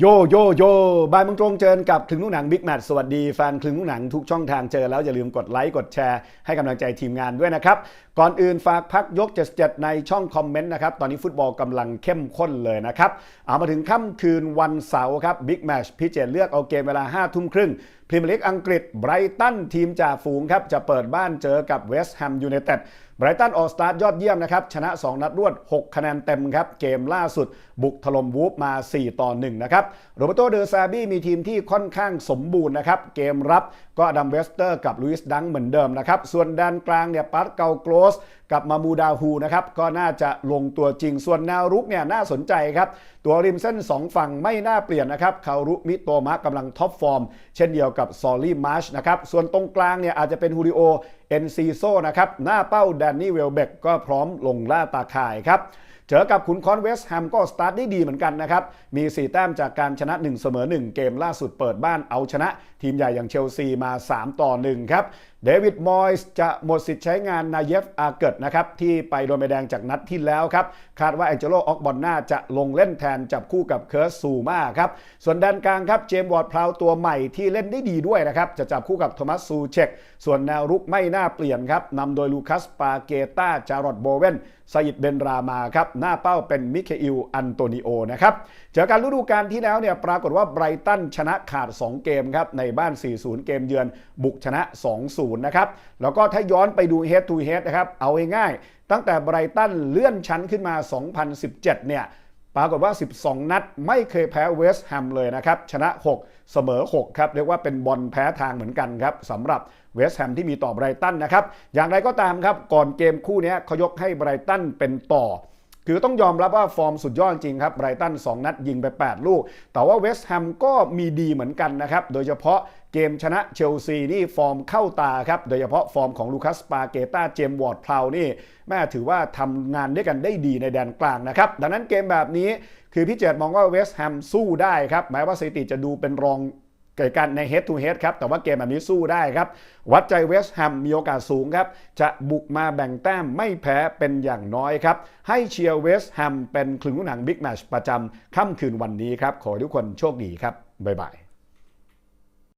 โยโยโยบายมึงตรงเจอกับคลึงลูกหนังบิ๊กแมทสวัสดีแฟนคลึงลูกหนังทุกช่องทางเจอแล้วอย่าลืมกดไลค์กดแชร์ให้กำลังใจทีมงานด้วยนะครับ ก่อนอื่นฝากพักยก 77 ในช่องคอมเมนต์นะครับ ตอนนี้ฟุตบอลกำลังเข้มข้นเลยนะครับ เอามาถึงค่ำคืนวันเสาร์ครับบิ๊กแมชพี่เจเลือกเอาเกมเวลา 5 ทุ่มครึ่งพรีเมียร์ลีกอังกฤษไบรตันทีมจ่าฝูงครับจะเปิดบ้านเจอกับเวสต์แฮมยูไนเต็ดไบรตันออสตาร์ยอดเยี่ยมนะครับ ชนะ 2 นัดรวด 6 คะแนนเต็มครับ เกมล่าสุดบุกถล่มวูฟมา 4 ต่อ 1 นะครับ โรเบโตเดอซาบี้มีทีมที่ค่อนข้างสมบูรณ์นะครับ เกมรับก็อดัมเวสเตอร์กับลุยส์ดังเหมือนเดิมนะครับ ส่วนด้านกลางเนี่ยปัตเกาโกลสกับมามูดาฮูนะครับ ก็น่าจะลงตัวจริงส่วนแนวรุกเนี่ยน่าสนใจครับ ตัวริมเส้น 2 ฝั่งไม่น่าเปลี่ยนนะครับคารุมิโตมะกำลังท็อปฟอร์ม เช่นเดียวกับซอลลี่มาร์ชนะครับ ส่วนตรงกลางเนี่ยอาจจะเป็นฮูริโอ เอนซีโซนะครับหน้าเป้าแดนนี่เวลเบกก็พร้อมลงล่าตาข่ายครับเจอกับขุนคอนเวสต์แฮมก็สตาร์ทได้ดีเหมือนกันนะครับ มี 4 แต้มจากการชนะ 1 เสมอ 1 เกมล่าสุดเปิดบ้านเอาชนะ ทีมใหญ่อย่างเชลซีมา 3 ต่อ 1 ครับ เดวิดมอยส์จะหมดสิทธิ์ใช้งานนาเยฟอาเกิดนะครับ ที่ไปโดนใบแดงจากนัดที่แล้วครับ คาดว่าแองเจโลออกบอลน่าจะลงเล่นแทนจับคู่กับเคิร์สซูมาครับ ส่วนด้านกลางครับเจมส์วอร์ดพราวตัวใหม่ที่เล่นได้ดีด้วยนะครับจะจับคู่กับโทมัสซูเชกส่วนแนวรุกไม่น่าเปลี่ยนครับนำโดยลูคัสปาเกตาจารอดโบเวนซายิดเบนรามาครับหน้าเป้าเป็นมิเคอิลอันโตนิโอนะครับเจอการฤดูกาลที่แล้วเนี่ยปรากฏว่าไบรตันชนะขาด 2 เกมครับในบ้าน 4-0 เกมเยือนบุกชนะ 2-0 นะครับแล้วก็ถ้าย้อนไปดู head to head นะครับเอาง่ายๆตั้งแต่ไบรตันเลื่อนชั้นขึ้นมา 2017 เนี่ย ปรากฏว่า 12 นัดไม่เคยแพ้เวสต์แฮมเลยนะครับ ชนะ 6 เสมอ 6 ครับ เรียกว่าเป็นบอลแพ้ทางเหมือนกันครับสำหรับเวสต์แฮมที่มีต่อไบรตันนะครับ อย่างไรก็ตามครับ ก่อนเกมคู่นี้เขายกให้ไบรตันเป็นต่อ คือต้องยอมรับว่าฟอร์มสุดยอดจริงครับไบรตัน 2 นัดยิงไป 8 ลูก แต่ว่าเวสต์แฮมก็มีดีเหมือนกันนะครับ โดยเฉพาะเกมชนะเชลซีนี่ฟอร์มเข้าตาครับ โดยเฉพาะฟอร์มของลูคัสปาเกตาเจมวอร์ดพลาวนี่แม่ถือว่าทำงานด้วยกันได้ดีในแดนกลางนะครับ ดังนั้นเกมแบบนี้คือพี่เจตมองว่าเวสต์แฮมสู้ได้ครับแม้ว่าสถิติจะดูเป็นรอง เกิดการใน head to head ครับ แต่ว่าเกมแบบนี้สู้ได้ครับ วัดใจเวสต์แฮมมีโอกาสสูงครับ จะบุกมาแบ่งแต้มไม่แพ้เป็นอย่างน้อยครับ ให้เชียร์เวสต์แฮมเป็นคลึงลูกหนังบิ๊กแมชประจำค่ำคืนวันนี้ครับ ขอทุกคนโชคดีครับ บ๊ายบาย